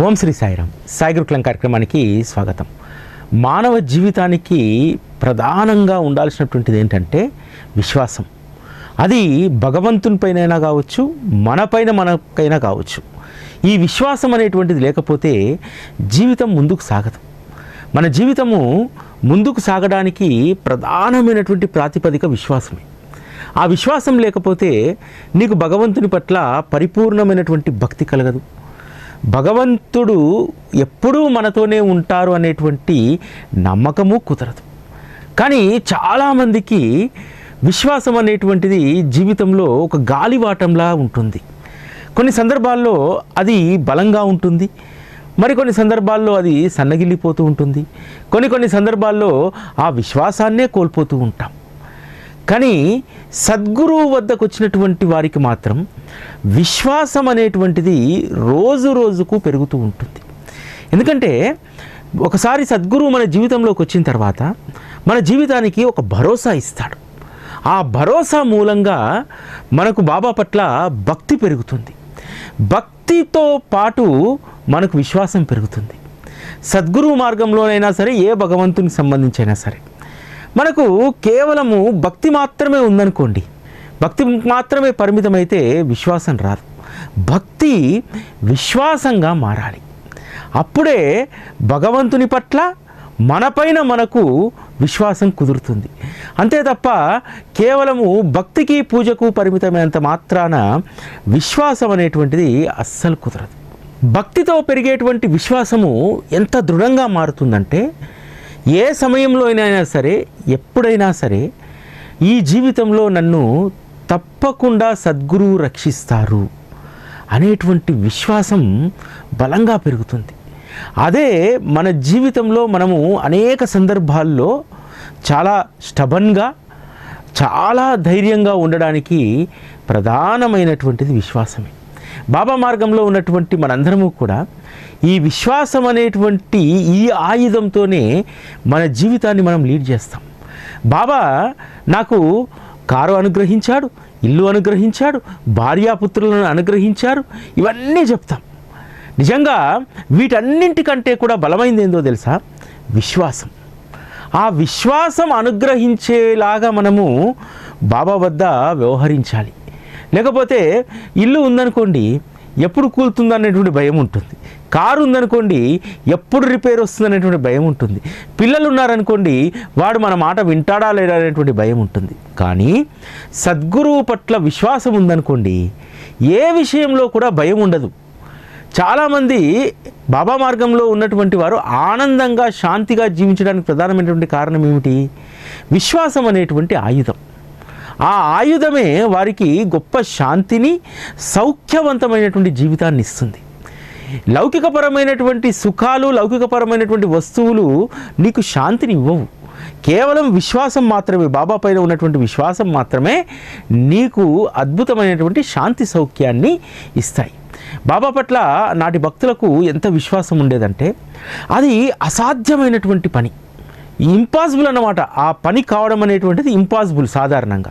ఓం శ్రీ సాయిరామ్. సాయి గురుకులం కార్యక్రమానికి స్వాగతం. మానవ జీవితానికి ప్రధానంగా ఉండాల్సినటువంటిది ఏంటంటే విశ్వాసం. అది భగవంతునిపైనైనా కావచ్చు మనపైన మనకైనా కావచ్చు. ఈ విశ్వాసం అనేటువంటిది లేకపోతే జీవితం ముందుకు సాగదు. మన జీవితము ముందుకు సాగడానికి ప్రధానమైనటువంటి ప్రాతిపదిక విశ్వాసమే. ఆ విశ్వాసం లేకపోతే నీకు భగవంతుని పట్ల పరిపూర్ణమైనటువంటి భక్తి కలగదు. భగవంతుడు ఎప్పుడూ మనతోనే ఉంటారు అనేటువంటి నమ్మకము కుదరదు. కానీ చాలామందికి విశ్వాసం అనేటువంటిది జీవితంలో ఒక గాలివాటంలా ఉంటుంది. కొన్ని సందర్భాల్లో అది బలంగా ఉంటుంది. మరికొన్ని సందర్భాల్లో అది సన్నగిల్లిపోతూ ఉంటుంది. కొన్ని కొన్ని సందర్భాల్లో ఆ విశ్వాసాన్నే కోల్పోతూ ఉంటాం. కానీ సద్గురువు వద్దకు వచ్చినటువంటి వారికి మాత్రం విశ్వాసం అనేటువంటిది రోజు రోజుకు పెరుగుతూ ఉంటుంది. ఎందుకంటే ఒకసారి సద్గురువు మన జీవితంలోకి వచ్చిన తర్వాత మన జీవితానికి ఒక భరోసా ఇస్తాడు. ఆ భరోసా మూలంగా మనకు బాబా పట్ల భక్తి పెరుగుతుంది. భక్తితో పాటు మనకు విశ్వాసం పెరుగుతుంది. సద్గురువు మార్గంలోనైనా సరే ఏ భగవంతునికి సంబంధించైనా సరే మనకు కేవలము భక్తి మాత్రమే ఉందనుకోండి. భక్తి మాత్రమే పరిమితమైతే విశ్వాసం రాదు. భక్తి విశ్వాసంగా మారాలి. అప్పుడే భగవంతుని పట్ల మనపైన మనకు విశ్వాసం కుదురుతుంది. అంతే తప్ప కేవలము భక్తికి పూజకు పరిమితమైనంత మాత్రాన విశ్వాసం అనేటువంటిది అస్సలు కుదరదు. భక్తితో పెరిగేటువంటి విశ్వాసము ఎంత దృఢంగా మారుతుందంటే ఏ సమయంలో అయినా సరే ఎప్పుడైనా సరే ఈ జీవితంలో నన్ను తప్పకుండా సద్గురువు రక్షిస్తారు అనేటువంటి విశ్వాసం బలంగా పెరుగుతుంది. అదే మన జీవితంలో మనము అనేక సందర్భాల్లో చాలా స్టబన్గా చాలా ధైర్యంగా ఉండడానికి ప్రధానమైనటువంటిది విశ్వాసమే. బాబా మార్గంలో ఉన్నటువంటి మనందరము కూడా ఈ విశ్వాసం అనేటువంటి ఈ ఆయుధంతోనే మన జీవితాన్ని మనం లీడ్ చేస్తాం. బాబా నాకు కారు అనుగ్రహించాడు ఇల్లు అనుగ్రహించాడు భార్యాపుత్రులను అనుగ్రహించారు ఇవన్నీ చెప్తాం. నిజంగా వీటన్నింటికంటే కూడా బలమైంది ఏందో తెలుసా? విశ్వాసం. ఆ విశ్వాసం అనుగ్రహించేలాగా మనము బాబా వద్ద వ్యవహరించాలి. లేకపోతే ఇల్లు ఉందనుకోండి ఎప్పుడు కూలుతుందనేటువంటి భయం ఉంటుంది. కారు ఉందనుకోండి ఎప్పుడు రిపేర్ వస్తుంది అనేటువంటి భయం ఉంటుంది. పిల్లలు ఉన్నారనుకోండి వాడు మన మాట వింటాడా లేడా అనేటువంటి భయం ఉంటుంది. కానీ సద్గురువు పట్ల విశ్వాసం ఉందనుకోండి ఏ విషయంలో కూడా భయం ఉండదు. చాలామంది బాబా మార్గంలో ఉన్నటువంటి వారు ఆనందంగా శాంతిగా జీవించడానికి ప్రధానమైనటువంటి కారణం ఏమిటి? విశ్వాసం అనేటువంటి ఆయుధం. ఆ ఆయుధమే వారికి గొప్ప శాంతిని సౌఖ్యవంతమైనటువంటి జీవితాన్ని ఇస్తుంది. లౌకికపరమైనటువంటి సుఖాలు లౌకికపరమైనటువంటి వస్తువులు నీకు శాంతిని ఇవ్వవు. కేవలం విశ్వాసం మాత్రమే బాబా పైన ఉన్నటువంటి విశ్వాసం మాత్రమే నీకు అద్భుతమైనటువంటి శాంతి సౌఖ్యాన్ని ఇస్తాయి. బాబా పట్ల నాటి భక్తులకు ఎంత విశ్వాసం ఉండేదంటే అది అసాధ్యమైనటువంటి పని. ఇంపాసిబుల్ అన్నమాట. ఆ పని కావడం అనేటువంటిది ఇంపాసిబుల్ సాధారణంగా.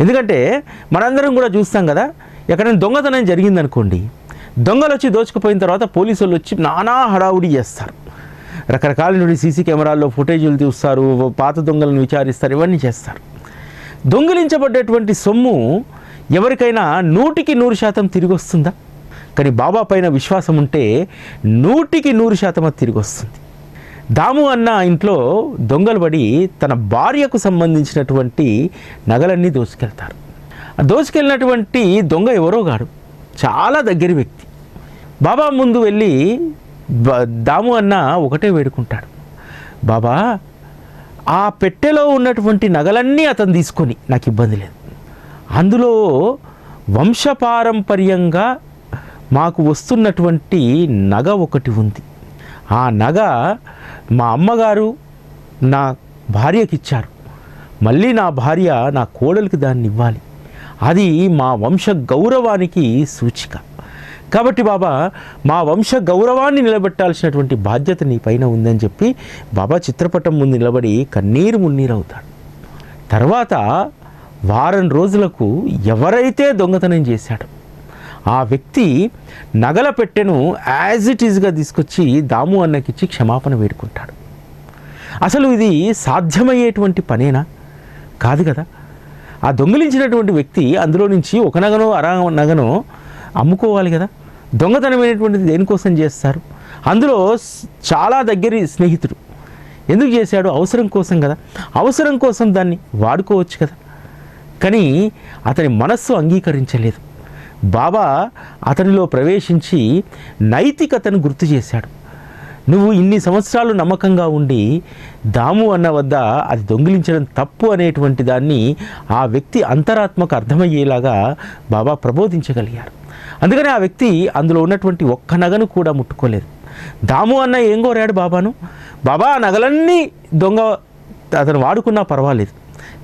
ఎందుకంటే మనందరం కూడా చూస్తాం కదా ఎక్కడైనా దొంగతనం జరిగిందనుకోండి దొంగలు వచ్చి దోచుకుపోయిన తర్వాత పోలీసులు వచ్చి నానా హడావుడి చేస్తారు. రకరకాల సీసీ కెమెరాల్లో ఫుటేజీలు చూస్తారు పాత దొంగలను విచారిస్తారు ఇవన్నీ చేస్తారు. దొంగిలించబడ్డటువంటి సొమ్ము ఎవరికైనా నూటికి నూరు శాతం తిరిగి వస్తుందా కానీ బాబా పైన విశ్వాసం ఉంటే నూటికి నూరు శాతం అది తిరిగి వస్తుంది దాము అన్న ఇంట్లో దొంగలు పడి తన భార్యకు సంబంధించినటువంటి నగలన్నీ దోచుకెళ్తారు దోసుకెళ్ళినటువంటి దోచుకెళ్ళినటువంటి దొంగ ఎవరో కాడు. చాలా దగ్గర వ్యక్తి. బాబా ముందు వెళ్ళి దాము అన్న ఒకటే వేడుకుంటాడు. బాబా ఆ పెట్టెలో ఉన్నటువంటి నగలన్నీ అతను తీసుకొని నాకు ఇబ్బంది లేదు. అందులో వంశపారంపర్యంగా మాకు వస్తున్నటువంటి నగ ఒకటి ఉంది. ఆ నగ మా అమ్మగారు నా భార్యకి ఇచ్చారు. మళ్ళీ నా భార్య నా కోడలికి దాన్ని ఇవ్వాలి. అది మా వంశ గౌరవానికి సూచిక. కాబట్టి బాబా మా వంశ గౌరవాన్ని నిలబెట్టాల్సినటువంటి బాధ్యత నీ పైన ఉందని చెప్పి బాబా చిత్రపటం ముందు నిలబడి కన్నీరు మున్నీరు అవుతాడు. తర్వాత వారం రోజులకు ఎవరైతే దొంగతనం చేశాడో ఆ వ్యక్తి నగల పెట్టెను యాజ్ ఇట్ ఈజ్గా తీసుకొచ్చి దాము అన్నకిచ్చి క్షమాపణ వేడుకుంటాడు. అసలు ఇది సాధ్యమయ్యేటువంటి పనేనా? కాదు కదా. ఆ దొంగిలించినటువంటి వ్యక్తి అందులో నుంచి ఒక నగనో అరా నగనో అమ్ముకోవాలి కదా. దొంగతనమైనటువంటిది దేనికోసం చేస్తారు? అందులో చాలా దగ్గరి స్నేహితుడు. ఎందుకు చేశాడు? అవసరం కోసం కదా. అవసరం కోసం దాన్ని వాడుకోవచ్చు కదా. కానీ అతని మనస్సు అంగీకరించలేదు. బాబా అతనిలో ప్రవేశించి నైతికతను గుర్తు చేశాడు. నువ్వు ఇన్ని సంవత్సరాలు నమ్మకంగా ఉండి దాము అన్న వద్ద అది దొంగిలించడం తప్పు అనేటువంటి దాన్ని ఆ వ్యక్తి అంతరాత్మకు అర్థమయ్యేలాగా బాబా ప్రబోధించగలిగారు అందుకని ఆ వ్యక్తి అందులో ఉన్నటువంటి ఒక్క నగను కూడా ముట్టుకోలేదు. దాము అన్న ఏం కోరాడు బాబాను? బాబా ఆ నగలన్నీ దొంగ అతను వాడుకున్నా పర్వాలేదు.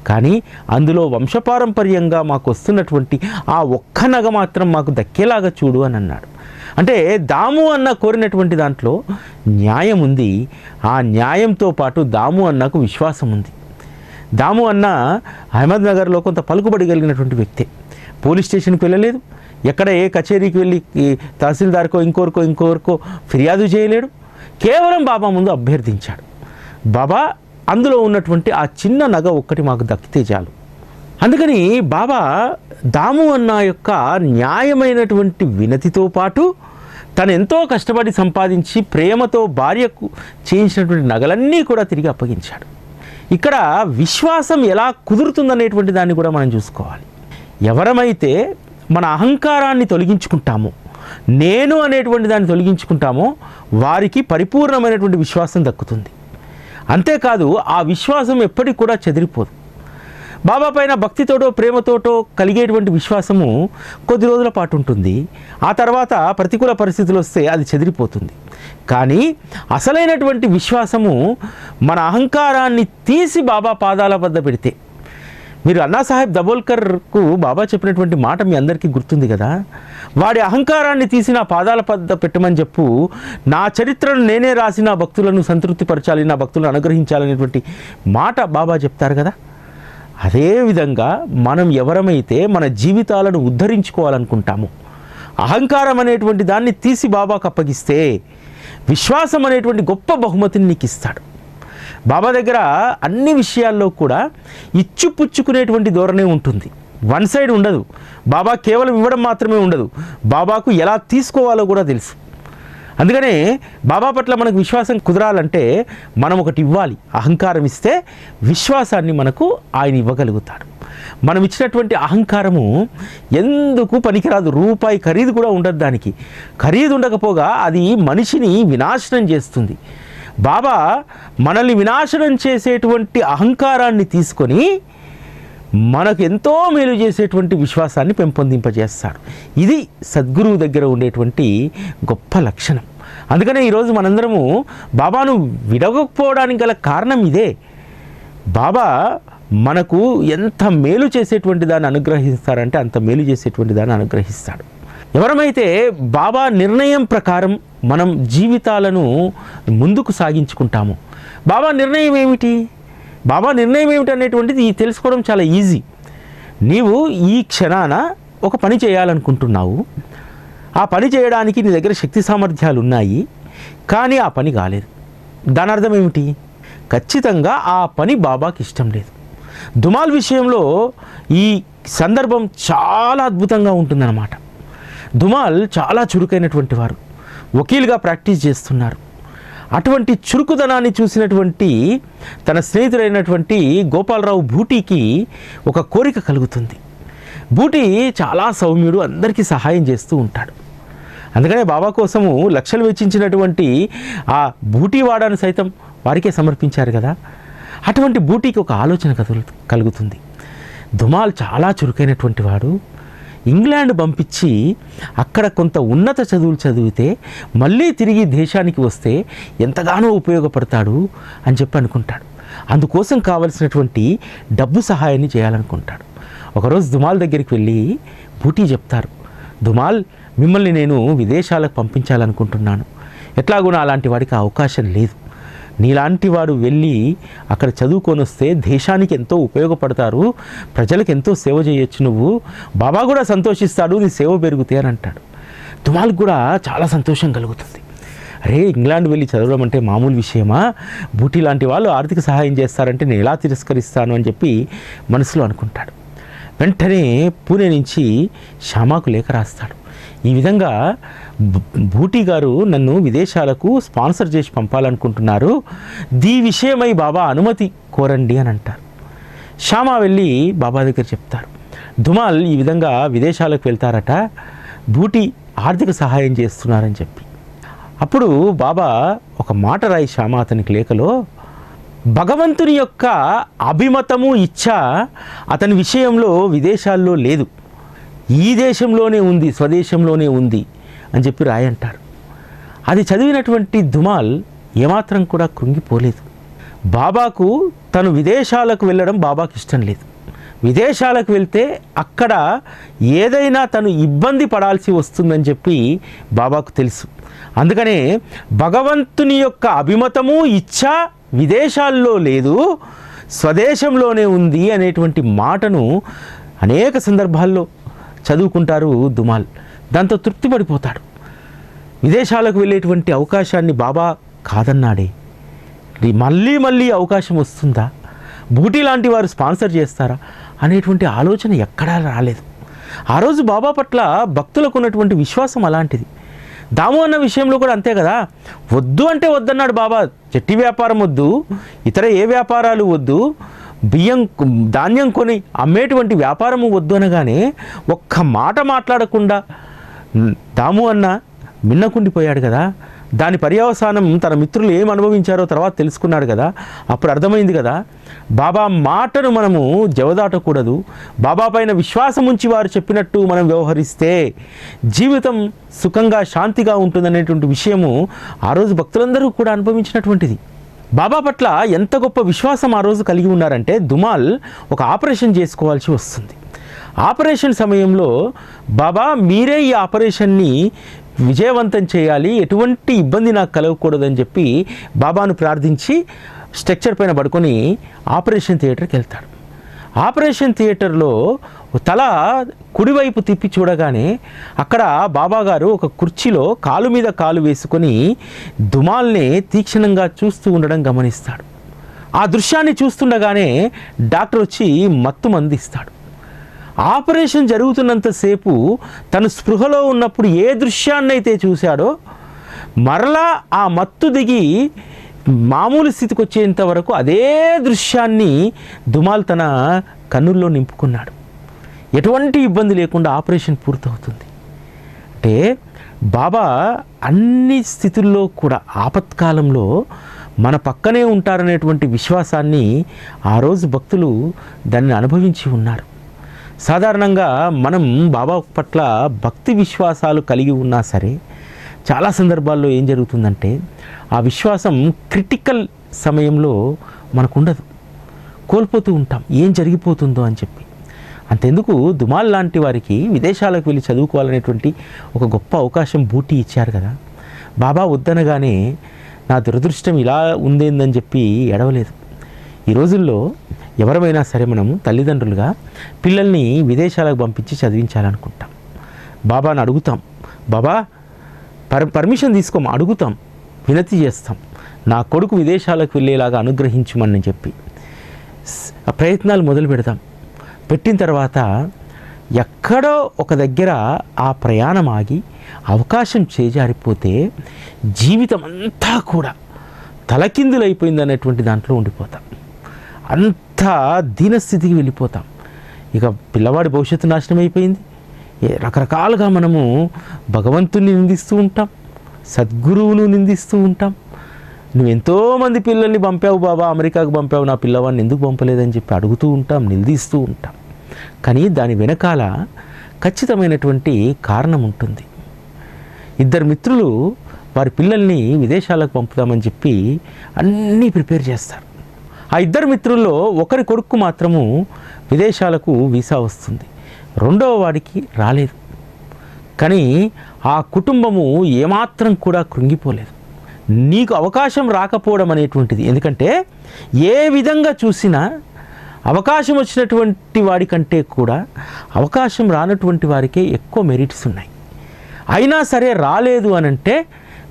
కానీ అందులో వంశపారంపర్యంగా మాకు వస్తున్నటువంటి ఆ ఒక్క నగ మాత్రం మాకు దక్కేలాగా చూడు అని అన్నాడు. అంటే దాము అన్న కోరినటువంటి దాంట్లో న్యాయం ఉంది. ఆ న్యాయంతో పాటు దాము అన్నకు విశ్వాసం ఉంది. దాము అన్న అహ్మద్నగర్లో కొంత పలుకుబడి కలిగినటువంటి వ్యక్తే. పోలీస్ స్టేషన్కి వెళ్ళలేదు. ఎక్కడ ఏ కచేరీకి వెళ్ళి తహసీల్దార్కో ఇంకోరికో ఇంకోరికో ఫిర్యాదు చేయలేడు. కేవలం బాబా ముందు అభ్యర్థించాడు. బాబా అందులో ఉన్నటువంటి ఆ చిన్న నగ ఒక్కటి మాకు దక్కితే చాలు. అందుకని బాబా దాము అన్న యొక్క న్యాయమైనటువంటి వినతితో పాటు తను ఎంతో కష్టపడి సంపాదించి ప్రేమతో భార్యకు చేయించినటువంటి నగలన్నీ కూడా తిరిగి అప్పగించాడు. ఇక్కడ విశ్వాసం ఎలా కుదురుతుందనేటువంటి దాన్ని కూడా మనం చూసుకోవాలి. ఎవరమైతే మన అహంకారాన్ని తొలగించుకుంటామో. నేను అనేటువంటి దాన్ని తొలగించుకుంటామో వారికి పరిపూర్ణమైనటువంటి విశ్వాసం దక్కుతుంది. అంతేకాదు ఆ విశ్వాసం ఎప్పటికి కూడా చెదిరిపోదు. బాబా పైన భక్తితోటో ప్రేమతోటో కలిగేటువంటి విశ్వాసము కొద్ది రోజుల పాటు ఉంటుంది. ఆ తర్వాత ప్రతికూల పరిస్థితులు వస్తే అది చెదిరిపోతుంది. కానీ అసలైనటువంటి విశ్వాసము మన అహంకారాన్ని తీసి బాబా పాదాల వద్ద పెడితే మీరు అన్నాసాహెబ్ దబోల్కర్కు బాబా చెప్పినటువంటి మాట మీ అందరికీ గుర్తుంది కదా? వాడి అహంకారాన్ని తీసి నా పాదాల పద్ద పెట్టమని చెప్పు నా చరిత్రను నేనే రాసి నా భక్తులను సంతృప్తిపరచాలి నా భక్తులను అనుగ్రహించాలనేటువంటి మాట బాబా చెప్తారు కదా? అదేవిధంగా మనం ఎవరమైతే మన జీవితాలను ఉద్ధరించుకోవాలనుకుంటామో అహంకారం అనేటువంటి దాన్ని తీసి బాబాకు అప్పగిస్తే విశ్వాసం అనేటువంటి గొప్ప బహుమతిని నీకు ఇస్తాడు బాబా దగ్గర అన్ని విషయాల్లో కూడా ఇచ్చిపుచ్చుకునేటువంటి ధోరణే ఉంటుంది. వన్ సైడ్ ఉండదు. బాబా కేవలం ఇవ్వడం మాత్రమే ఉండదు. బాబాకు ఎలా తీసుకోవాలో కూడా తెలుసు. అందుకనే బాబా పట్ల మనకు విశ్వాసం కుదరాలంటే మనం ఒకటి ఇవ్వాలి. అహంకారం ఇస్తే విశ్వాసాన్ని మనకు ఆయన ఇవ్వగలుగుతాడు. మనం ఇచ్చినటువంటి అహంకారము ఎందుకు పనికిరాదు? రూపాయి ఖరీదు కూడా ఉండదు దానికి. ఖరీదు ఉండకపోగా అది మనిషిని వినాశనం చేస్తుంది. బాబా మనల్ని వినాశనం చేసేటువంటి అహంకారాన్ని తీసుకొని మనకు ఎంతో మేలు చేసేటువంటి విశ్వాసాన్ని పెంపొందింపజేస్తాడు. ఇది సద్గురువు దగ్గర ఉండేటువంటి గొప్ప లక్షణం. అందుకనే ఈరోజు మనందరము బాబాను విడవకపోవడానికి గల కారణం ఇదే. బాబా మనకు ఎంత మేలు చేసేటువంటి దాన్ని అనుగ్రహిస్తారంటే అంత మేలు చేసేటువంటి దాన్ని అనుగ్రహిస్తాడు. ఎవరమైతే బాబా నిర్ణయం ప్రకారం మనం జీవితాలను ముందుకు సాగించుకుంటామో బాబా నిర్ణయం ఏమిటి? బాబా నిర్ణయం ఏమిటి అనేటువంటిది తెలుసుకోవడం చాలా ఈజీ. నీవు ఈ క్షణాన ఒక పని చేయాలనుకుంటున్నావు. ఆ పని చేయడానికి నీ దగ్గర శక్తి సామర్థ్యాలు ఉన్నాయి కానీ ఆ పని కాలేదు. దాని అర్థం ఏమిటి? ఖచ్చితంగా ఆ పని బాబాకి ఇష్టం లేదు. దుమాల్ విషయంలో ఈ సందర్భం చాలా అద్భుతంగా ఉంటుందన్నమాట. దుమాల్ చాలా చురుకైనటువంటి వారు. వకీల్గా ప్రాక్టీస్ చేస్తున్నారు. అటువంటి చురుకుదనాన్ని చూసినటువంటి తన స్నేహితుడైనటువంటి గోపాలరావు బూటీకి ఒక కోరిక కలుగుతుంది. బూటీ చాలా సౌమ్యుడు అందరికీ సహాయం చేస్తూ ఉంటాడు. అందుకనే బాబా కోసము లక్షలు వెచ్చించినటువంటి ఆ బూటీ వాడాను సైతం వారికే సమర్పించారు కదా. అటువంటి బూటీకి ఒక ఆలోచన కదులు కలుగుతుంది. దుమాల్ చాలా చురుకైనటువంటి వాడు. ఇంగ్లాండ్ పంపించి అక్కడ కొంత ఉన్నత చదువులు చదివితే మళ్ళీ తిరిగి దేశానికి వస్తే ఎంతగానో ఉపయోగపడతాడు అని చెప్పి అనుకుంటాడు. అందుకోసం కావలసినటువంటి డబ్బు సహాయాన్ని చేయాలనుకుంటాడు. ఒకరోజు దుమాల్ దగ్గరికి వెళ్ళి బూటీ చెప్తారు. దుమాల్ మిమ్మల్ని నేను విదేశాలకు పంపించాలనుకుంటున్నాను. ఎట్లాగో అలాంటి వాడికి అవకాశం లేదు. నీలాంటి వాడు వెళ్ళి అక్కడ చదువుకొని వస్తే దేశానికి ఎంతో ఉపయోగపడతారు ప్రజలకు ఎంతో సేవ చేయొచ్చు నువ్వు. బాబా కూడా సంతోషిస్తాడు నీ సేవ పెరుగుతాయి అని అంటాడు. తుమాలకు కూడా చాలా సంతోషం కలుగుతుంది. అరే ఇంగ్లాండ్ వెళ్ళి చదవడం అంటే మామూలు విషయమా? బూటీ లాంటి వాళ్ళు ఆర్థిక సహాయం చేస్తారంటే నేను ఎలా తిరస్కరిస్తాను అని చెప్పి మనసులో అనుకుంటాడు. వెంటనే పూణే నుంచి శ్యామాకు లేఖ రాస్తాడు. ఈ విధంగా భూటి బూటీ గారు నన్ను విదేశాలకు స్పాన్సర్ చేసి పంపాలనుకుంటున్నారు. దీ విషయమై బాబా అనుమతి కోరండి అని అంటారు. శ్యామ వెళ్ళి బాబా దగ్గర చెప్తారు. దుమాల్ ఈ విధంగా విదేశాలకు వెళ్తారట. బూటి ఆర్థిక సహాయం చేస్తున్నారని చెప్పి. అప్పుడు బాబా ఒక మాట రాయి శ్యామ అతనికి లేఖలో భగవంతుని యొక్క అభిమతము ఇచ్చ అతని విషయంలో విదేశాల్లో లేదు. ఈ దేశంలోనే ఉంది స్వదేశంలోనే ఉంది అని చెప్పి రాయంటారు అది చదివినటువంటి దుమాల్ ఏమాత్రం కూడా కృంగిపోలేదు. బాబాకు తను విదేశాలకు వెళ్ళడం బాబాకి ఇష్టం లేదు. విదేశాలకు వెళ్తే అక్కడ ఏదైనా తను ఇబ్బంది పడాల్సి వస్తుందని చెప్పి బాబాకు తెలుసు. అందుకనే భగవంతుని యొక్క అభిమతము ఇచ్చ విదేశాల్లో లేదు స్వదేశంలోనే ఉంది అనేటువంటి మాటను అనేక సందర్భాల్లో చదువుకుంటారు దుమాల్. దాంతో తృప్తి పడిపోతాడు. విదేశాలకు వెళ్ళేటువంటి అవకాశాన్ని బాబా కాదన్నాడే. మళ్ళీ మళ్ళీ అవకాశం వస్తుందా? బూటీ లాంటి వారు స్పాన్సర్ చేస్తారా? అనేటువంటి ఆలోచన ఎక్కడా రాలేదు. ఆ రోజు బాబా పట్ల భక్తులకు ఉన్నటువంటి విశ్వాసం అలాంటిది. దాము అన్న విషయంలో కూడా అంతే కదా? వద్దు అంటే వద్దన్నాడు బాబా. చెట్టి వ్యాపారం వద్దు ఇతర ఏ వ్యాపారాలు వద్దు బియ్యం ధాన్యం కొని అమ్మేటువంటి వ్యాపారము వద్దు అనగానే ఒక్క మాట మాట్లాడకుండా దాము అన్న మిన్నకుండిపోయాడు కదా. దాని పర్యవసానం తన మిత్రులు ఏం అనుభవించారో తర్వాత తెలుసుకున్నాడు కదా. అప్పుడు అర్థమైంది కదా. బాబా మాటను మనము జవదాటకూడదు. బాబా పైన విశ్వాసం ఉంచి వారు చెప్పినట్టు మనం వ్యవహరిస్తే జీవితం సుఖంగా శాంతిగా ఉంటుందనేటువంటి విషయము ఆ రోజు భక్తులందరూ కూడా అనుభవించినటువంటిది. బాబా పట్ల ఎంత గొప్ప విశ్వాసం ఆ రోజు కలిగి ఉన్నారంటే దుమాల్ ఒక ఆపరేషన్ చేసుకోవాల్సి వస్తుంది. ఆపరేషన్ సమయంలో బాబా మీరే ఈ ఆపరేషన్ని విజయవంతం చేయాలి ఎటువంటి ఇబ్బంది నాకు కలగకూడదని చెప్పి బాబాను ప్రార్థించి స్ట్రక్చర్ పైన పడుకొని ఆపరేషన్ థియేటర్కి వెళ్తాడు ఆపరేషన్ థియేటర్లో తల కుడివైపు తిప్పి చూడగానే అక్కడ బాబాగారు ఒక కుర్చీలో కాలు మీద కాలు వేసుకొని దుమాల్ని తీక్షణంగా చూస్తూ ఉండడం గమనిస్తాడు. ఆ దృశ్యాన్ని చూస్తుండగానే డాక్టర్ వచ్చి మత్తు మందిస్తాడు. ఆపరేషన్ జరుగుతున్నంతసేపు తను స్పృహలో ఉన్నప్పుడు ఏ దృశ్యాన్నైతే చూశాడో మరలా ఆ మత్తు దిగి మామూలు స్థితికి వచ్చేంత వరకు అదే దృశ్యాన్ని దుమాల్ తన కన్నుల్లో నింపుకున్నాడు. ఎటువంటి ఇబ్బంది లేకుండా ఆపరేషన్ పూర్తవుతుంది. అంటే బాబా అన్ని స్థితుల్లో కూడా ఆపత్కాలంలో మన పక్కనే ఉంటారనేటువంటి విశ్వాసాన్ని ఆ రోజు భక్తులు దాన్ని అనుభవించి ఉన్నారు. సాధారణంగా మనం బాబా పట్ల భక్తి విశ్వాసాలు కలిగి ఉన్నా సరే చాలా సందర్భాల్లో ఏం జరుగుతుందంటే ఆ విశ్వాసం క్రిటికల్ సమయంలో మనకు ఉండదు. కోల్పోతూ ఉంటాం. ఏం జరిగిపోతుందో అని చెప్పి. అంతెందుకు దుమాల్ లాంటి వారికి విదేశాలకు వెళ్ళి చదువుకోవాలనేటువంటి ఒక గొప్ప అవకాశం బూటీ ఇచ్చారు కదా. బాబా వద్దనగానే నా దురదృష్టం ఇలా ఉందేందని చెప్పి ఎడవలేదు ఈ రోజుల్లో ఎవరమైనా సరే మనము తల్లిదండ్రులుగా పిల్లల్ని విదేశాలకు పంపించి చదివించాలనుకుంటాం. బాబాను అడుగుతాం బాబా పర్ పర్మిషన్ తీసుకోమా? అడుగుతాం వినతి చేస్తాం. నా కొడుకు విదేశాలకు వెళ్ళేలాగా అనుగ్రహించమని చెప్పి. ప్రయత్నాలు మొదలు పెడతాం పెట్టిన తర్వాత ఎక్కడో ఒక దగ్గర ఆ ప్రయాణం ఆగి అవకాశం చేజారిపోతే జీవితం అంతా కూడా తలకిందులైపోయింది అనేటువంటి దాంట్లో ఉండిపోతాం. అంత దీనస్థితికి వెళ్ళిపోతాం. ఇక పిల్లవాడి భవిష్యత్తు నాశనం అయిపోయింది రకరకాలుగా మనము భగవంతుని నిందిస్తూ ఉంటాం సద్గురువును నిందిస్తూ ఉంటాం. నువ్వు ఎంతోమంది పిల్లల్ని పంపావు బాబా అమెరికాకు పంపావు నా పిల్లవాడిని ఎందుకు పంపలేదని చెప్పి అడుగుతూ ఉంటాం నిలదీస్తూ ఉంటాం. కానీ దాని వెనకాల ఖచ్చితమైనటువంటి కారణం ఉంటుంది. ఇద్దరు మిత్రులు వారి పిల్లల్ని విదేశాలకు పంపుదామని చెప్పి అన్నీ ప్రిపేర్ చేస్తారు. ఆ ఇద్దరు మిత్రుల్లో ఒకరి కొడుకు మాత్రము విదేశాలకు వీసా వస్తుంది. రెండవ వాడికి రాలేదు. కానీ ఆ కుటుంబము ఏమాత్రం కూడా కృంగిపోలేదు. నీకు అవకాశం రాకపోవడం అనేటువంటిది. ఎందుకంటే ఏ విధంగా చూసినా అవకాశం వచ్చినటువంటి వాడి కంటే కూడా అవకాశం రానటువంటి వారికే ఎక్కువ మెరిట్స్ ఉన్నాయి. అయినా సరే రాలేదు అని అంటే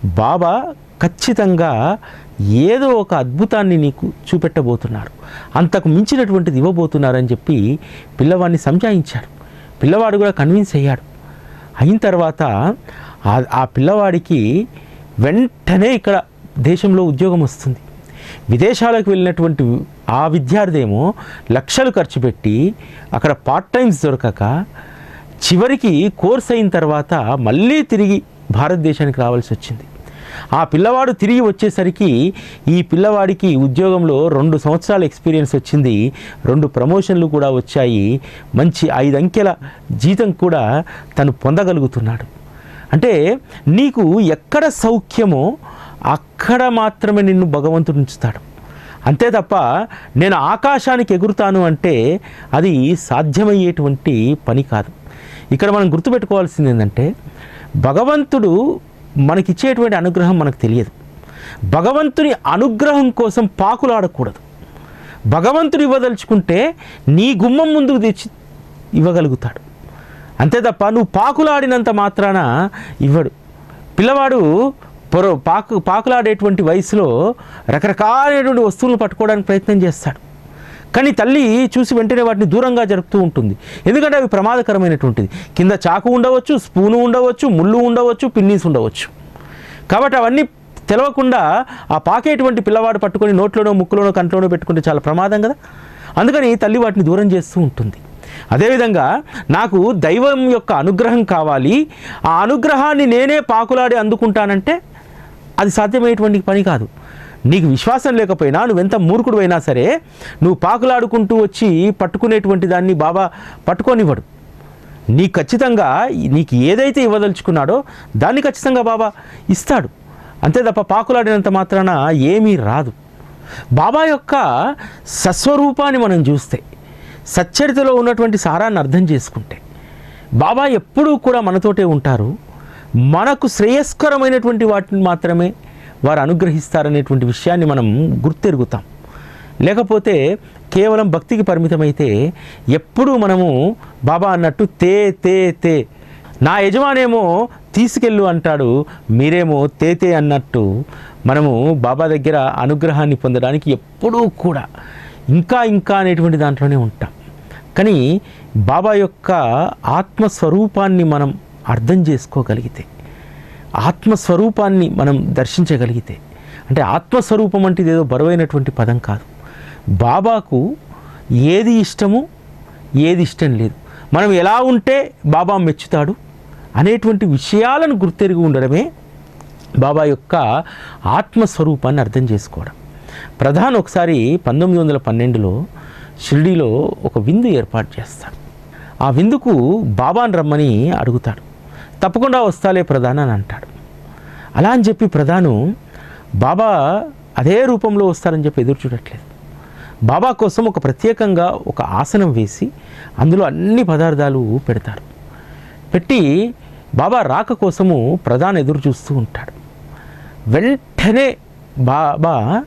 బాబా ఖచ్చితంగా ఏదో ఒక అద్భుతాన్ని నీకు చూపెట్టబోతున్నారు. అంతకు మించినటువంటిది ఇవ్వబోతున్నారని చెప్పి పిల్లవాడిని సంజాయించాడు. పిల్లవాడు కూడా కన్విన్స్ అయ్యాడు. అయిన తర్వాత ఆ పిల్లవాడికి వెంటనే ఇక్కడ దేశంలో ఉద్యోగం వస్తుంది. విదేశాలకు వెళ్ళినటువంటి ఆ విద్యార్థి ఏమో లక్షలు ఖర్చు పెట్టి అక్కడ పార్ట్ టైమ్స్ దొరకక చివరికి కోర్స్ అయిన తర్వాత మళ్ళీ తిరిగి భారతదేశానికి రావాల్సి వచ్చింది. ఆ పిల్లవాడు తిరిగి వచ్చేసరికి ఈ పిల్లవాడికి ఉద్యోగంలో రెండు సంవత్సరాల ఎక్స్పీరియన్స్ వచ్చింది. రెండు ప్రమోషన్లు కూడా వచ్చాయి. మంచి ఐదు అంకెల జీతం కూడా తను పొందగలుగుతున్నాడు. అంటే నీకు ఎక్కడ సౌఖ్యమో అక్కడ మాత్రమే నిన్ను భగవంతుడు ఉంచుతాడు. అంతే తప్ప నేను ఆకాశానికి ఎగురుతాను అంటే అది సాధ్యమయ్యేటువంటి పని కాదు. ఇక్కడ మనం గుర్తుపెట్టుకోవాల్సింది ఏంటంటే భగవంతుడు మనకిచ్చేటువంటి అనుగ్రహం మనకు తెలియదు. భగవంతుని అనుగ్రహం కోసం పాకులాడకూడదు. భగవంతుడు ఇవ్వదలుచుకుంటే నీ గుమ్మం ముందుకు తెచ్చి ఇవ్వగలుగుతాడు. అంతే తప్ప నువ్వు పాకులాడినంత మాత్రాన ఇవ్వడు. పిల్లవాడు పొర పాకు పాకులాడేటువంటి వయసులో రకరకాలైనటువంటి వస్తువులను పట్టుకోవడానికి ప్రయత్నం చేస్తాడు. కానీ తల్లి చూసి వెంటనే వాటిని దూరంగా జరుపుతూ ఉంటుంది. ఎందుకంటే అవి ప్రమాదకరమైనటువంటిది. కింద చాకు ఉండవచ్చు స్పూను ఉండవచ్చు ముళ్ళు ఉండవచ్చు పిన్నీస్ ఉండవచ్చు. కాబట్టి అవన్నీ తెలవకుండా ఆ పాకేటువంటి పిల్లవాడు పట్టుకొని నోట్లోనో ముక్కులోనో కంట్లోనో పెట్టుకుంటే చాలా ప్రమాదం కదా? అందుకని తల్లి వాటిని దూరం చేస్తూ ఉంటుంది. అదేవిధంగా నాకు దైవం యొక్క అనుగ్రహం కావాలి. ఆ అనుగ్రహాన్ని నేనే పాకులాడి అందుకుంటానంటే అది సాధ్యమయ్యేటువంటి పని కాదు. నీకు విశ్వాసం లేకపోయినా నువ్వెంత మూర్ఖుడు అయినా సరే నువ్వు పాకులాడుకుంటూ వచ్చి పట్టుకునేటువంటి దాన్ని బాబా పట్టుకోనివ్వడు. నీ ఖచ్చితంగా నీకు ఏదైతే ఇవ్వదలుచుకున్నాడో దాన్ని ఖచ్చితంగా బాబా ఇస్తాడు. అంతే తప్ప పాకులాడినంత మాత్రాన ఏమీ రాదు. బాబా యొక్క సస్వరూపాన్ని మనం చూస్తే సచ్చరితలో ఉన్నటువంటి సారాన్ని అర్థం చేసుకుంటే బాబా ఎప్పుడూ కూడా మనతోటే ఉంటారు. మనకు శ్రేయస్కరమైనటువంటి వాటిని మాత్రమే వారు అనుగ్రహిస్తారనేటువంటి విషయాన్ని మనం గుర్తెరుగుతాం. లేకపోతే కేవలం భక్తికి పరిమితమైతే ఎప్పుడూ మనము బాబా అన్నట్టు తే తే తే నా యజమానేమో తీసుకెళ్ళు అంటాడు మీరేమో తేతే అన్నట్టు మనము బాబా దగ్గర అనుగ్రహాన్ని పొందడానికి ఎప్పుడూ కూడా ఇంకా ఇంకా అనేటువంటి దాంట్లోనే ఉంటాం. కానీ బాబా యొక్క ఆత్మస్వరూపాన్ని మనం అర్థం చేసుకోగలిగితే ఆత్మస్వరూపాన్ని మనం దర్శించగలిగితే అంటే ఆత్మస్వరూపం అంటే ఏదో బరువైనటువంటి పదం కాదు. బాబాకు ఏది ఇష్టము ఏది ఇష్టం లేదు. మనం ఎలా ఉంటే బాబా మెచ్చుతాడు అనేటువంటి విషయాలను గుర్తెరిగి ఉండడమే బాబా యొక్క ఆత్మస్వరూపాన్ని అర్థం చేసుకోవడం. ప్రధాన్ ఒకసారి పంతొమ్మిది వందల పన్నెండులో షిరిడీలో ఒక విందు ఏర్పాటు చేస్తాడు. ఆ విందుకు బాబాను రమ్మని అడుగుతాడు. తప్పకుండా వస్తాలే ప్రధాన్ అని అంటాడు. అలా అని చెప్పి ప్రధాను బాబా అదే రూపంలో వస్తారని చెప్పి ఎదురు చూడట్లేదు. బాబా కోసం ఒక ప్రత్యేకంగా ఒక ఆసనం వేసి అందులో అన్ని పదార్థాలు పెడతారు. పెట్టి బాబా రాక కోసము ప్రధాన ఎదురు చూస్తూ ఉంటాడు. వెంటనే బాబా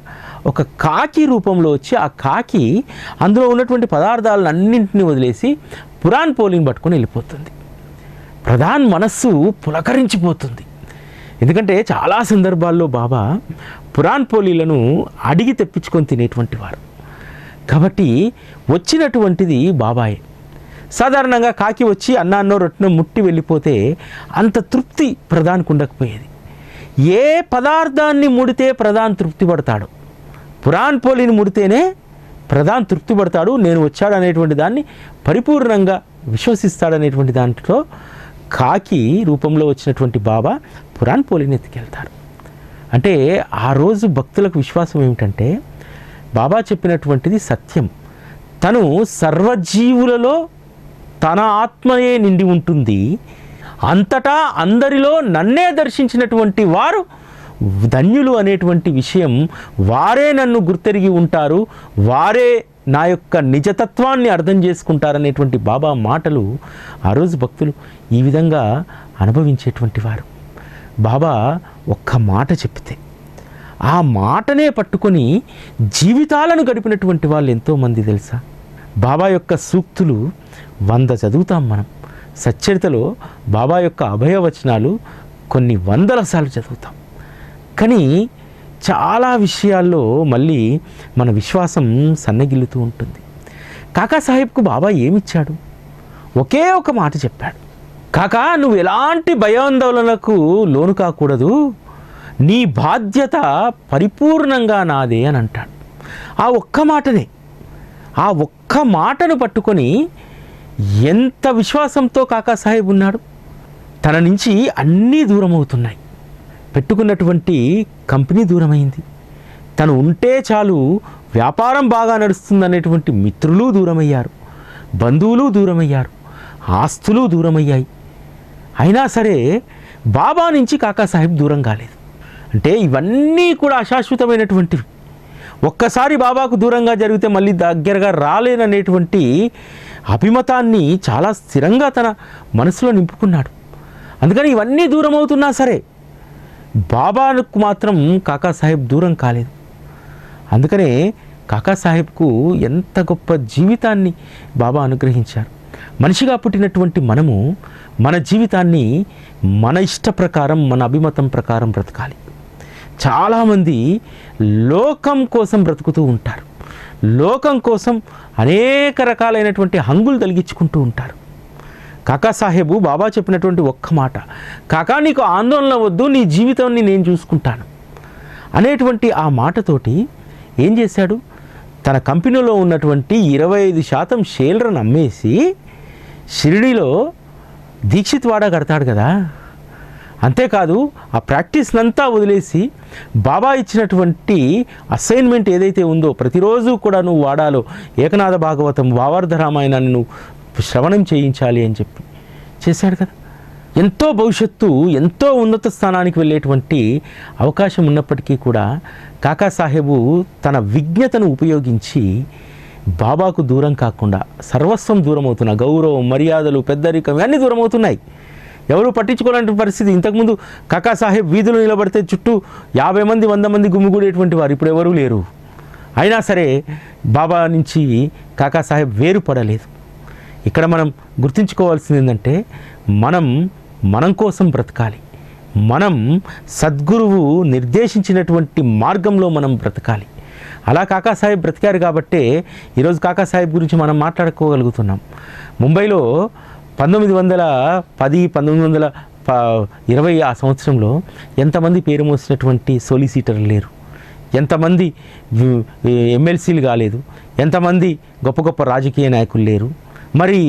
ఒక కాకి రూపంలో వచ్చి ఆ కాకి అందులో ఉన్నటువంటి పదార్థాలను అన్నింటినీ వదిలేసి పురాణ్ పోలింగ్ పట్టుకొని వెళ్ళిపోతుంది. ప్రధాన్ మనస్సు పులకరించిపోతుంది. ఎందుకంటే చాలా సందర్భాల్లో బాబా పురాణ్ పోలీలను అడిగి తెప్పించుకొని తినేటువంటి వారు. కాబట్టి వచ్చినటువంటిది బాబాయే. సాధారణంగా కాకి వచ్చి అన్నాన్నో రొట్టెనో ముట్టి వెళ్ళిపోతే అంత తృప్తి ప్రధానికి ఉండకపోయేది. ఏ పదార్థాన్ని ముడితే ప్రధాన్ తృప్తి పడతాడు? పురాణ్ పోలిని ముడితేనే ప్రధాన్ తృప్తి పడతాడు. నేను వచ్చాడు అనేటువంటి దాన్ని పరిపూర్ణంగా విశ్వసిస్తాడనేటువంటి దాంట్లో కాకి రూపంలో వచ్చినటువంటి బాబా పురాణ్ పోలిని ఎత్తుకెళ్తారు అంటే ఆ రోజు భక్తులకు విశ్వాసం ఏమిటంటే బాబా చెప్పినటువంటిది సత్యం. తను సర్వజీవులలో తన ఆత్మయే నిండి ఉంటుంది. అంతటా అందరిలో నన్నే దర్శించినటువంటి వారు ధన్యులు అనేటువంటి విషయం వారే నన్ను గుర్తెరిగి ఉంటారు వారే నా యొక్క నిజతత్వాన్ని అర్థం చేసుకుంటారనేటువంటి బాబా మాటలు ఆ రోజు భక్తులు ఈ విధంగా అనుభవించేటువంటి వారు. బాబా ఒక్క మాట చెప్తే ఆ మాటనే పట్టుకొని జీవితాలను గడిపినటువంటి వాళ్ళు ఎంతోమంది తెలుసా? బాబా యొక్క సూక్తులు వంద చదువుతాం మనం. సచ్చరితలో బాబా యొక్క అభయవచనాలు కొన్ని వందల సార్లు చదువుతాం. కానీ చాలా విషయాల్లో మళ్ళీ మన విశ్వాసం సన్నగిల్లుతూ ఉంటుంది. కాకా సాహెబ్కు బాబా ఏమిచ్చాడు? ఒకే ఒక మాట చెప్పాడు. కాకా నువ్వు ఎలాంటి భయాందోళనకు లోను కాకూడదు. నీ బాధ్యత పరిపూర్ణంగా నాదే అని అంటాడు. ఆ ఒక్క మాటనే ఆ ఒక్క మాటను పట్టుకొని ఎంత విశ్వాసంతో కాకాసాహెబ్ ఉన్నాడు? తన నుంచి అన్నీ దూరం అవుతున్నాయి పెట్టుకున్నటువంటి కంపెనీ దూరమైంది. తను ఉంటే చాలు వ్యాపారం బాగా నడుస్తుందనేటువంటి మిత్రులు దూరమయ్యారు. బంధువులు దూరమయ్యారు. ఆస్తులు దూరమయ్యాయి. అయినా సరే బాబా నుంచి కాకాసాహెబ్ దూరం కాలేదు. అంటే ఇవన్నీ కూడా అశాశ్వతమైనటువంటివి. ఒక్కసారి బాబాకు దూరంగా జరిగితే మళ్ళీ దగ్గరగా రాలేననేటువంటి అభిమతాన్ని చాలా స్థిరంగా తన మనసులో నింపుకున్నాడు. అందుకని ఇవన్నీ దూరం అవుతున్నా సరే బాబాకు మాత్రం కాకా సాహెబ్ దూరం కాలేదు. అందుకనే కాకా సాహెబ్కు ఎంత గొప్ప జీవితాన్ని బాబా అనుగ్రహించారు. మనిషిగా పుట్టినటువంటి మనము మన జీవితాన్ని మన ఇష్ట ప్రకారం మన అభిమతం ప్రకారం బ్రతకాలి. చాలామంది లోకం కోసం బ్రతుకుతూ ఉంటారు. లోకం కోసం అనేక రకాలైనటువంటి హంగులు తలిగించుకుంటూ ఉంటారు. కాకా సాహెబు బాబా చెప్పినటువంటి ఒక్క మాట కాకా నీకు ఆందోళన వద్దు నీ జీవితాన్ని నేను చూసుకుంటాను. అనేటువంటి ఆ మాటతోటి ఏం చేశాడు? తన కంపెనీలో ఉన్నటువంటి ఇరవై ఐదు శాతం షేర్లను అమ్మేసి షిరిడీలో దీక్షిత్ వాడ కడతాడు కదా. అంతేకాదు ఆ ప్రాక్టీస్నంతా వదిలేసి బాబా ఇచ్చినటువంటి అసైన్మెంట్ ఏదైతే ఉందో ప్రతిరోజు కూడా నువ్వు వాడాలో ఏకనాథ భాగవతం వావార్ధ రామాయణాన్ని నువ్వు శ్రవణం చేయించాలి అని చెప్పి చేశాడు కదా. ఎంతో భవిష్యత్తు ఎంతో ఉన్నత స్థానానికి వెళ్ళేటువంటి అవకాశం ఉన్నప్పటికీ కూడా కాకా సాహెబు తన విజ్ఞతను ఉపయోగించి బాబాకు దూరం కాకుండా సర్వస్వం దూరం అవుతున్న గౌరవం మర్యాదలు పెద్దరికం ఇవన్నీ దూరం అవుతున్నాయి ఎవరు పట్టించుకోలేని పరిస్థితి. ఇంతకుముందు కాకా సాహెబ్ వీధులు నిలబడితే చుట్టూ యాభై మంది వంద మంది గుమిగూడేటువంటి వారు ఇప్పుడు ఎవరూ లేరు. అయినా సరే బాబా నుంచి కాకా సాహెబ్ వేరుపడలేదు ఇక్కడ మనం గుర్తుంచుకోవాల్సింది ఏంటంటే మనం మనం కోసం బ్రతకాలి. మనం సద్గురువు నిర్దేశించినటువంటి మార్గంలో మనం బ్రతకాలి. అలా కాకాసాహెబ్ బ్రతికారు కాబట్టే ఈరోజు కాకా సాహెబ్ గురించి మనం మాట్లాడుకోగలుగుతున్నాం. ముంబైలో పంతొమ్మిది వందల పది పంతొమ్మిది వందల ప ఇరవై ఆ సంవత్సరంలో ఎంతమంది పేరు మోసినటువంటి సోలిసిటర్లు లేరు. ఎంతమంది ఎమ్మెల్సీలు కాలేదు. ఎంతమంది గొప్ప గొప్ప రాజకీయ నాయకులు లేరు. మరి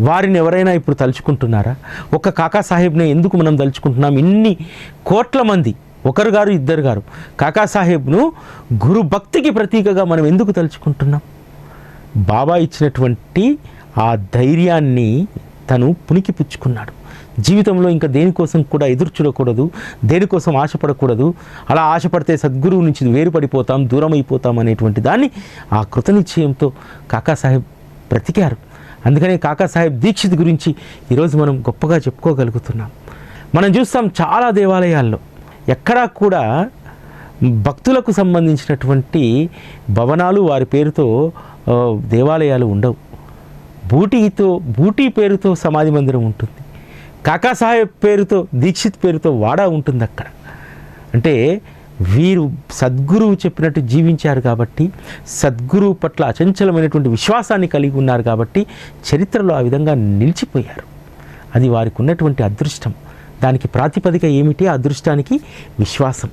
వారిని ఎవరైనా ఇప్పుడు తలుచుకుంటున్నారా? ఒక్క కాకాసాహెబ్నే ఎందుకు మనం తలుచుకుంటున్నాం? ఇన్ని కోట్ల మంది ఒకరు గారు ఇద్దరు గారు కాకా సాహెబ్ను గురు భక్తికి ప్రతీకగా మనం ఎందుకు తలుచుకుంటున్నాం? బాబా ఇచ్చినటువంటి ఆ ధైర్యాన్ని తను పునికి పుచ్చుకున్నాడు. జీవితంలో ఇంకా దేనికోసం కూడా ఎదురు చూడకూడదు దేనికోసం ఆశపడకూడదు అలా ఆశపడితే సద్గురువు నుంచి వేరుపడిపోతాం దూరం అయిపోతాం అనేటువంటి దాన్ని ఆ కృతనిశ్చయంతో కాకాసాహెబ్ బ్రతికారు. అందుకనే కాకాసాహెబ్ దీక్షిత్ గురించి ఈరోజు మనం గొప్పగా చెప్పుకోగలుగుతున్నాం. మనం చూస్తాం చాలా దేవాలయాల్లో ఎక్కడా కూడా భక్తులకు సంబంధించినటువంటి భవనాలు వారి పేరుతో దేవాలయాలు ఉండవు. బూటీతో బూటీ పేరుతో సమాధి మందిరం ఉంటుంది. కాకా సాహెబ్ పేరుతో దీక్షిత్ పేరుతో వాడా ఉంటుంది అక్కడ. అంటే వీరు సద్గురువు చెప్పినట్టు జీవించారు కాబట్టి సద్గురువు పట్ల అచంచలమైనటువంటి విశ్వాసాన్ని కలిగి ఉన్నారు కాబట్టి చరిత్రలో ఆ విధంగా నిలిచిపోయారు. అది వారికి ఉన్నటువంటి అదృష్టం. దానికి ప్రాతిపదిక ఏమిటి? అదృష్టానికి విశ్వాసం.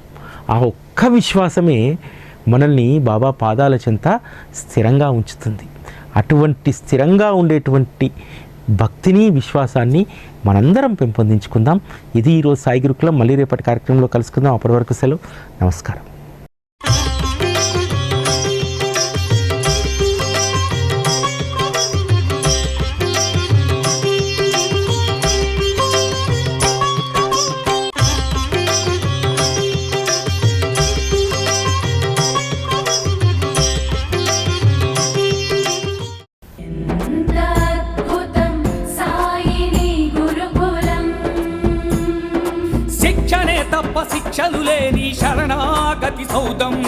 ఆ ఒక్క విశ్వాసమే మనల్ని బాబా పాదాల చెంత స్థిరంగా ఉంచుతుంది. అటువంటి స్థిరంగా ఉండేటువంటి భక్తిని విశ్వాసాన్ని మనందరం పెంపొందించుకుందాం. ఇది ఈరోజు సాయి గురుకులం. మళ్ళీ రేపటి కార్యక్రమంలో కలుసుకుందాం. అప్పటి వరకు సెలవు. నమస్కారం. అవుదం